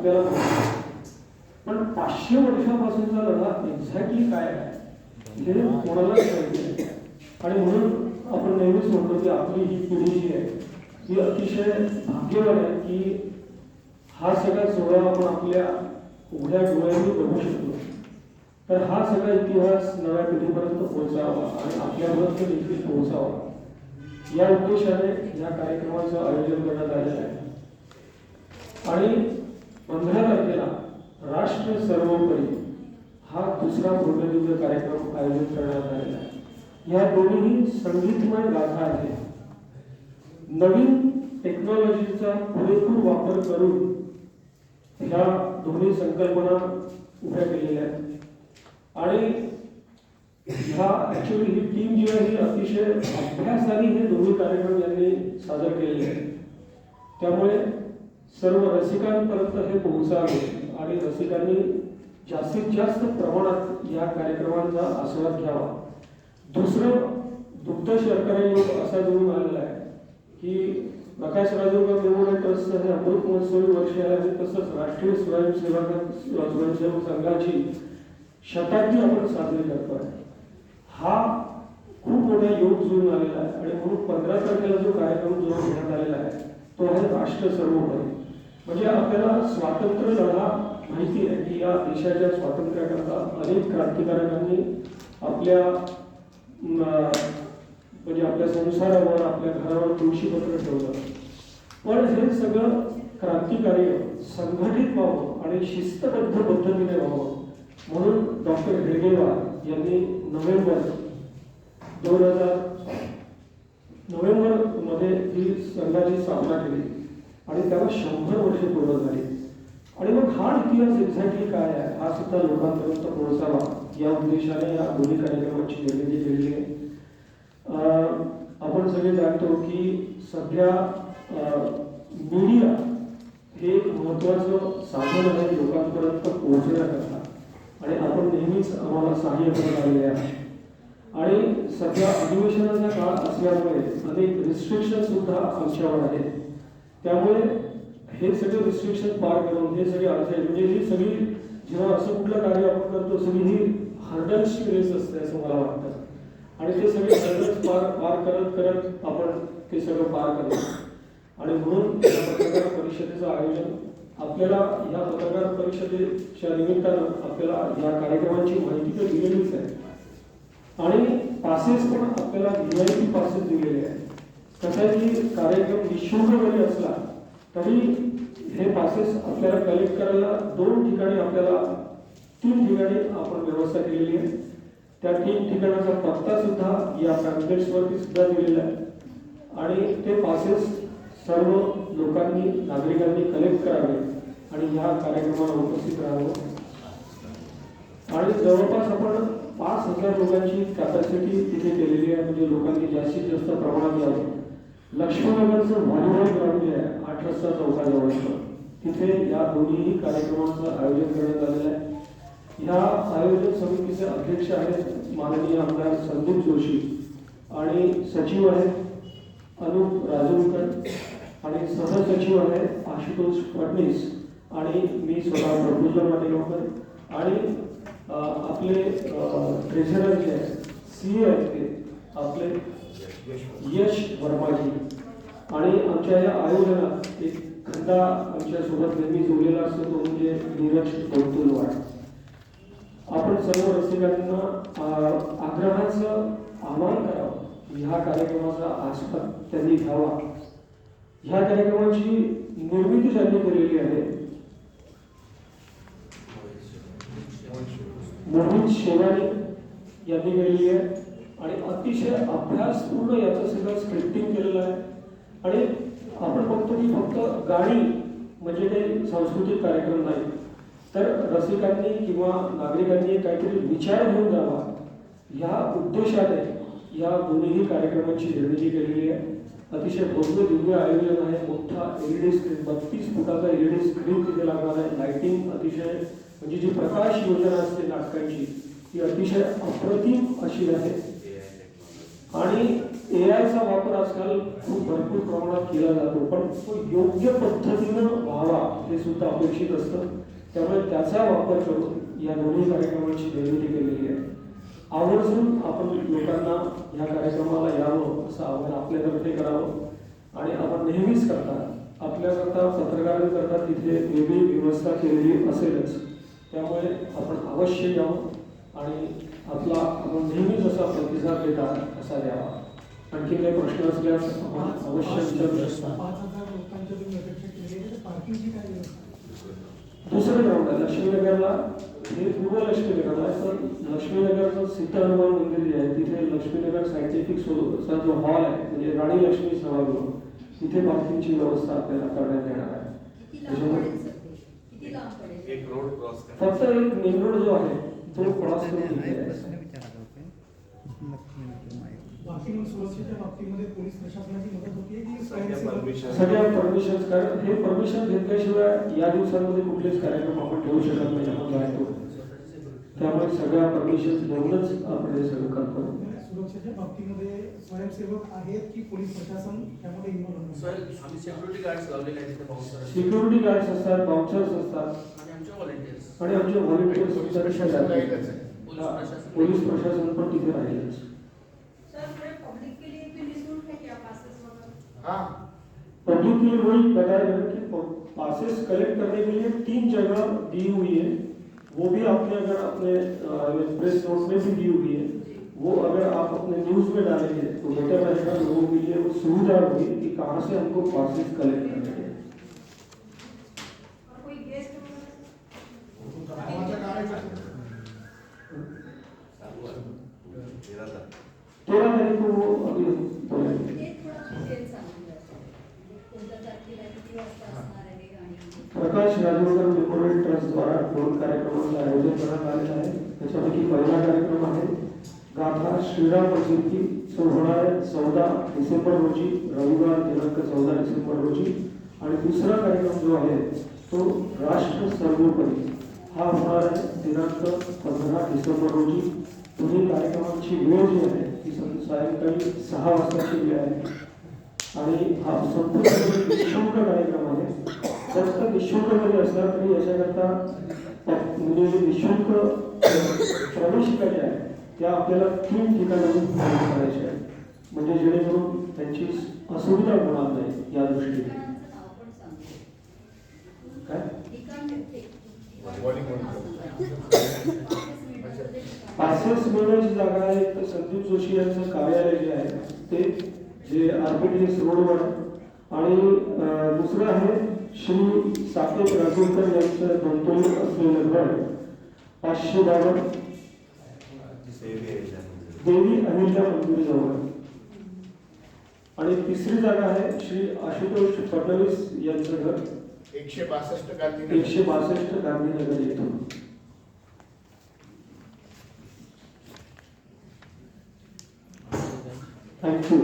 आपल्याला पण पाचशे वर्षापासूनचा लढा एक्झॅक्टली काय आहे? हे कोणालाच माहिती आणि म्हणून आपण नेहमीच म्हणतो की आपली ही पिढी जी आहे ही अतिशय भाग्यवान आहे की हा सगळा सोहळा आपण आपल्या उघड्या डोळ्यांनी बघू शकतो. तर हा सगळा इतिहास नव्या पिढीपर्यंत पोहोचावा आणि आपल्यापर्यंत देखील पोहोचावा. या उद्देशाने या कार्यक्रमाचं आयोजन करण्यात आलेलं आहे. आणि पंधरा तारखेला राष्ट्र सर्वोपरी हा दुसरा भव्यदिव्य कार्यक्रम आयोजित करण्यात आलेला आहे. या दोन्ही संगीतमय गाथा आहेत. नवीन टेक्नॉलॉजीचा पुरेपूर वापर करून ह्या दोन्ही संकल्पना उभ्या केलेल्या आहेत. आणि ह्या ॲक्च्युली ही टीम जी आहे ही अतिशय अभ्यासाने हे दोन्ही कार्यक्रम यांनी सादर केलेले आहेत. त्यामुळे सर्व रसिकांपर्यंत हे पोहोचावे आणि रसिकांनी जास्तीत जास्त प्रमाणात या कार्यक्रमांचा आस्वाद घ्यावा. दुसरं दुग्ध शर्करा योग असा जोडून आलेला आहे की प्रकाश राजूरकर मेमोरियल ट्रस्ट हे अमृत महोत्सवी वर्ष आहे तसंच राष्ट्रीय स्वयंसेवा स्वयंसेवक संघाची शताब्दी आपण साजरी करतोय हा खूप मोठा योग जुळून आलेला आहे आणि म्हणून पंधरा तारखेला जो कार्यक्रम जोडून घेण्यात आलेला आहे तो आहे राष्ट्र सर्वोपरी. म्हणजे आपल्याला स्वातंत्र्य लढा माहिती आहे की या देशाच्या स्वातंत्र्याकरता अनेक क्रांतिकारकांनी आपल्या म्हणजे आपल्या संसारावर आपल्या घरावर तुळशीपत्र ठेवलं. पण हे सगळं क्रांतिकार्य संघटित व्हावं आणि शिस्तबद्ध पद्धतीने व्हावं म्हणून डॉक्टर हेडगेवार यांनी नोव्हेंबर दोन हजार नोव्हेंबरमध्ये ही संघाची स्थापना केली. आणि त्याला शंभर वर्षे पूर्ण झाली. आणि मग हा इतिहास एक्झॅक्टली काय आहे? हा सुद्धा लोकांपर्यंत पोहोचावा. या उद्देशाने या दोन्ही कार्यक्रमाची निर्मिती केलेली आहे. आपण सगळे जाणतो की सध्या मीडिया हे एक महत्त्वाचं साधन आहे लोकांपर्यंत पोहोचण्याकरता. आणि आपण नेहमीच आम्हाला सहाय्य करत आलेले आहे. आणि सध्या अधिवेशनाचा काळ असल्यामुळे अनेक रिस्ट्रिक्शन सुद्धा आमच्यावर आहेत. त्यामुळे हे सगळे रिस्ट्रिक्शन पार करून हे सगळे अडथळे म्हणजे ही सगळी जेव्हा असं कुठलं कार्य आपण करतो सगळी ही हर्डल्सची रेस असते असं मला वाटतं. आणि ते सगळे हर्डल्स पार पार करत करत आपण ते सगळं पार करतो. आणि म्हणून या पत्रकार परिषदेचं आयोजन आपल्याला या पत्रकार परिषदेच्या निमित्तानं आपल्याला या कार्यक्रमाची माहिती तर दिलेलीच आहे. आणि पासेस पण आपल्याला व्हीआयपी पासेस दिलेले आहेत. कसाही कार्यक्रम निशुल्क जरी असला तरी हे पासेस आपल्याला कलेक्ट करायला दोन ठिकाणी आपल्याला तीन ठिकाणी आपण व्यवस्था केलेली आहे. त्या तीन ठिकाणाचा पत्ता सुद्धा या पॅम्पलेट्सवरती सुद्धा दिलेला आहे. आणि ते पासेस सर्व लोकांनी नागरिकांनी कलेक्ट करावे आणि ह्या कार्यक्रमाला उपस्थित राहावं. आणि जवळपास आपण पाच हजार लोकांची कॅपॅसिटी तिथे केलेली आहे म्हणजे लोकांनी जास्तीत जास्त प्रमाणात यावं. लक्ष्मणनगरचं मनोहर ग्राउंड जे आहे आठ रस्ता चौकाजवळचं तिथे या दोन्ही कार्यक्रमाचं आयोजन करण्यात आलेलं आहे. ह्या आयोजन समितीचे अध्यक्ष आहेत माननीय आमदार संदीप जोशी आणि सचिव आहेत अनुप राजूरकर आणि सहसचिव आहेत आशुतोष फडणीस आणि मी स्वतः प्रफुल्ल माटेगावकर आणि आपले ट्रेझरर जे आहेत सी आहेत ते आपले यश वर्माजी. आणि आमच्या या आयोजनात एक खंदा आमच्यासोबत नेहमी जोडलेला असतो तो म्हणजे नीरज कौतुलवाड आपण सर्व रसिकांना आग्रहाचं आवाहन करावं ह्या कार्यक्रमाचा आस्वाद त्यांनी घ्यावा. ह्या कार्यक्रमाची निर्मिती त्यांनी केलेली आहे. मोहित शेवानी यांनी केलेली आहे. आणि अतिशय अभ्यासपूर्ण याचं सगळं स्क्रिप्टिंग केलेलं आहे. आणि आपण बघतो की फक्त गाणी म्हणजे काही सांस्कृतिक कार्यक्रम नाही तर रसिकांनी किंवा नागरिकांनी काहीतरी विचार घेऊन जावा. ह्या उद्देशाने या दोन्ही कार्यक्रमाची निर्मिती केलेली आहे. अतिशय भव्य दिव्य आयोजन आहे. मोठा एलईडी स्क्रीन बत्तीस फुटाचा एलईडी स्क्रीन तिथे लागणार आहे. लाईटिंग अतिशय म्हणजे जी प्रकाश योजना असते नाटकांची ती अतिशय अप्रतिम अशी आहे. आणि ए आयचा वापर आजकाल खूप भरपूर प्रमाणात केला जातो. पण तो योग्य पद्धतीनं व्हावा हे सुद्धा अपेक्षित असतं. त्यामुळे त्याचा वापर करून या दोन्ही कार्यक्रमाची निर्मिती केलेली आहे. आवर्जून आपण लोकांना या कार्यक्रमाला यावं असं आव्हान आपल्यातर्फे करावं. आणि आपण नेहमीच करता आपल्याकरता पत्रकारांकरता तिथे वेगळी व्यवस्था केलेली असेलच. त्यामुळे आपण अवश्य यावं आणि आपला आपण नेहमी जसा प्रतिसाद देता तसा द्यावा. आणखी काही प्रश्न असल्यास आपण अवश्य विचारू शकता. पाच हजार लोकांच्या तुम्ही अपेक्षा केलेली आहे तर पार्किंगची काय व्यवस्था दुसरं ग्राउंड आहे लक्ष्मीनगरला हे पूर्व लक्ष्मीनगरला आहे तर लक्ष्मीनगरचं सिद्ध हनुमान मंदिर जे आहे तिथे लक्ष्मीनगर सायंटिफिक चा जो हॉल आहे म्हणजे राणी लक्ष्मी सभागृह तिथे पार्किंगची व्यवस्था आपल्याला करण्यात येणार आहे. किती लांब पडेल सर? ते? किती लांब पडेल? एक रोड क्रॉस करा फक्त एक मेन रोड जो आहे तो क्रॉस सगळ्या परमिशन कारण हे परमिशन घेतल्याशिवाय या दिवसांमध्ये कुठलेच कार्यक्रम आपण ठेवू शकत नाही आपण त्यामुळे सगळ्या परमिशन घेऊनच आपण हे सगळं करतो सुरक्षेच्या बाबतीमध्ये स्वयंसेवक आहेत की पोलीस प्रशासन त्यामध्ये इन्व्हॉल्व सर आम्ही सिक्युरिटी गार्ड्स लावलेले आहेत तिथे सिक्युरिटी गार्ड्स असतात बाउन्सर्स असतात. आणि आमचे व्हॉलेंटियर्स आणि आमचे व्हॉलेंटियर्स पोलीस प्रशासन. आहे. पोलीस प्रशासन. पण तिथे राहीलच सर थोड़े पब्लिक के लिए भी निःशुल्क है क्या पासेस वगैरह हाँ. पब्लिक के लिए वही बताया गया कि पासेस कलेक्ट करने के लिए तीन जगह दी हुई है वो भी आपने अगर अपने प्रेस नोट में भी दी हुई है वो अगर आप अपने न्यूज़ में डालेंगे तो बेटर रहेगा लोगों के लिए वो सुविधा होगी कि कहाँ से हमको पासेस कलेक्ट करने हैं. तेरह तारीख को वो अभी प्रकाश मेमोरियल ट्रस्ट द्वारा दोन कार्यक्रमांचं आयोजन करण्यात आलेलं आहे त्याच्यापैकी पहिला कार्यक्रम आहे गाथा श्रीराम मंदिर सुरू होणार आहे चौदा डिसेंबर रोजी रविवार दिनांक चौदा डिसेंबर रोजी. आणि दुसरा कार्यक्रम जो आहे तो राष्ट्र सर्वोपरी. हा होणार आहे दिनांक पंधरा डिसेंबर रोजी. दोन्ही कार्यक्रमांची वेळ जी आहे ती सं- सायंकाळी सहा वाजताची वेळ आहे. आणि हा संपूर्ण निशुल्क कार्यक्रम आहे जास्त निशुल्क जरी असला तरी याच्याकरता म्हणजे निशुल्क प्रवेशिका ज्या आहे. त्या आपल्याला तीन ठिकाणाहून करायच्या आहेत म्हणजे जेणेकरून त्यांची असुविधा होणार नाही या दृष्टीने. काय? ठिकाण ते पासेस मिळण्याची जागा आहे तर संदीप जोशी यांचं कार्यालय जे आहे ते जे आरबीडीएस रोडवर आणि दुसरं आहे श्री साकेत राजूरकर यांचं दंतोली असलेलं घर पाचशे बावन्न. देवी अहिल्या मंदिर जवळ आणि तिसरी जागा आहे श्री आशुतोष फडणवीस यांचं घर. एकशे बासष्ट गांधी एकशे बासष्ट गांधीनगर येथून. थँक्यू